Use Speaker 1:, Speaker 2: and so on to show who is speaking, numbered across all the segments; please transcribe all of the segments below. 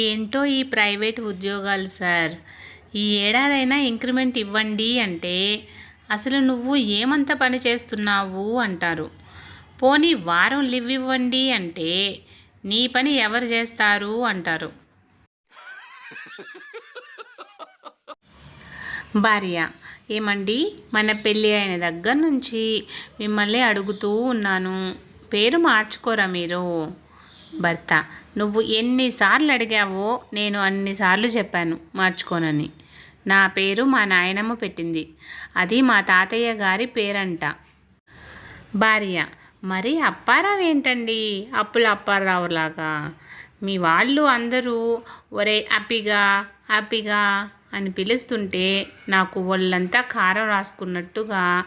Speaker 1: ఏంటో ఈ ప్రైవేట్ ఉద్యోగాలు సార్? ఈ ఏడాదైనా ఇంక్రిమెంట్ ఇవ్వండి అంటే అసలు నువ్వు ఏమంత పని చేస్తున్నావు అంటారు. పోనీ వారం లివ్ ఇవ్వండి అంటే నీ పని ఎవరు చేస్తారు అంటారు. భార్య ఏమండి? మన పెళ్ళి అయిన దగ్గర నుంచి మిమ్మల్ని అడుగుతూ ఉన్నాను. పేరు మార్చుకోరా మీరు? భర్త నువ్వు ఎన్నిసార్లు అడిగావో నేను అన్నిసార్లు చెప్పాను మార్చుకోనని. నా పేరు మా నాయనమ్మ పెట్టింది. అది మా తాతయ్య గారి పేరంట. భార్య మరి అప్పారావు ఏంటండి? అప్పుల అప్పారావులాగా? మీ వాళ్ళు అందరూ ఒరే హ్యాపీగా హ్యాపీగా అని పిలుస్తుంటే నాకు ఒళ్ళంతా కారం రాసుకున్నట్టుగా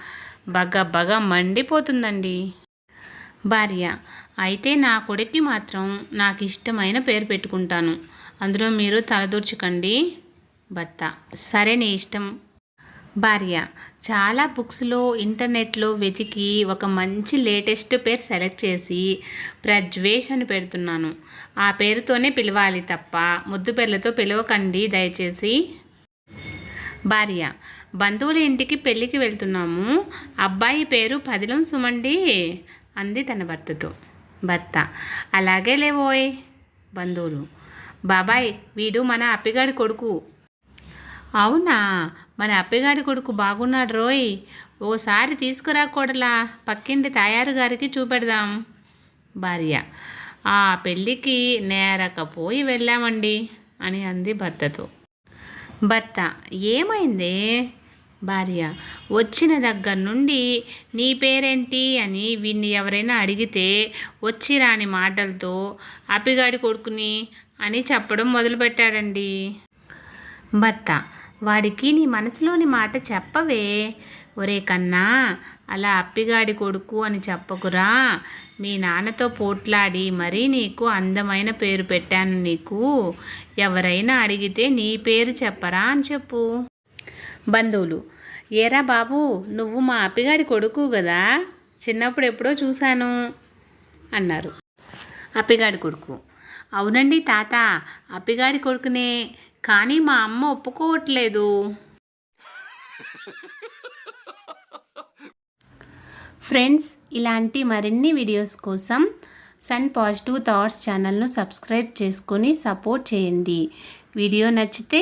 Speaker 1: బగ బగ మండిపోతుందండి. భార్య అయితే నా కొడుక్కి మాత్రం నాకు ఇష్టమైన పేరు పెట్టుకుంటాను. అందులో మీరు తలదూర్చకండి భర్త. సరే నీ ఇష్టం. భార్య చాలా బుక్స్లో ఇంటర్నెట్లో వెతికి ఒక మంచి లేటెస్ట్ పేరు సెలెక్ట్ చేసి ప్రజ్వేష్ అని పెడుతున్నాను. ఆ పేరుతోనే పిలవాలి తప్ప ముద్దు పేర్లతో పిలవకండి దయచేసి. భార్య బంధువుల ఇంటికి పెళ్ళికి వెళ్తున్నాము. అబ్బాయి పేరు పదిలం సుమండి అంది తన భర్తతో. భర్త. అలాగే లేవోయ్ బంధువులు. బాబాయ్ వీడు మన అప్పిగాడి కొడుకు. అవునా? మన అప్పిగాడి కొడుకు బాగున్నాడు రోయ్. ఓసారి తీసుకురా కొడలా పక్కింటి తయారు గారికి చూపెడదాం. భార్య. ఆ పెళ్ళికి నేరకపోయి వెళ్ళామండి అని అంది భర్తతో. భర్త ఏమైంది? భార్య వచ్చిన దగ్గర నుండి నీ పేరేంటి అని వీన్ని ఎవరైనా అడిగితే వచ్చి రాని మాటలతో అపిగాడి కొడుకుని అని చెప్పడం మొదలుపెట్టాడండి. భర్త వాడికి నీ మనసులోని మాట చెప్పవే. ఒరే కన్నా అలా అప్పిగాడి కొడుకు అని చెప్పకురా. మీ నాన్నతో పోట్లాడి మరీ నీకు అందమైన పేరు పెట్టాను నీకు. ఎవరైనా అడిగితే నీ పేరు చెప్పరా అని చెప్పు. బంధువులు ఏరా బాబు నువ్వు మా అప్పిగాడి కొడుకు కదా? చిన్నప్పుడు ఎప్పుడో చూశాను అన్నారు. అప్పిగాడి కొడుకు అవునండి తాత అప్పిగాడి కొడుకునే కానీ మా అమ్మ ఒప్పుకోవట్లేదు. ఫ్రెండ్స్ ఇలాంటి మరిన్ని వీడియోస్ కోసం సన్ పాజిటివ్ థాట్స్ ఛానల్ను సబ్స్క్రైబ్ చేసుకొని సపోర్ట్ చేయండి. వీడియో నచ్చితే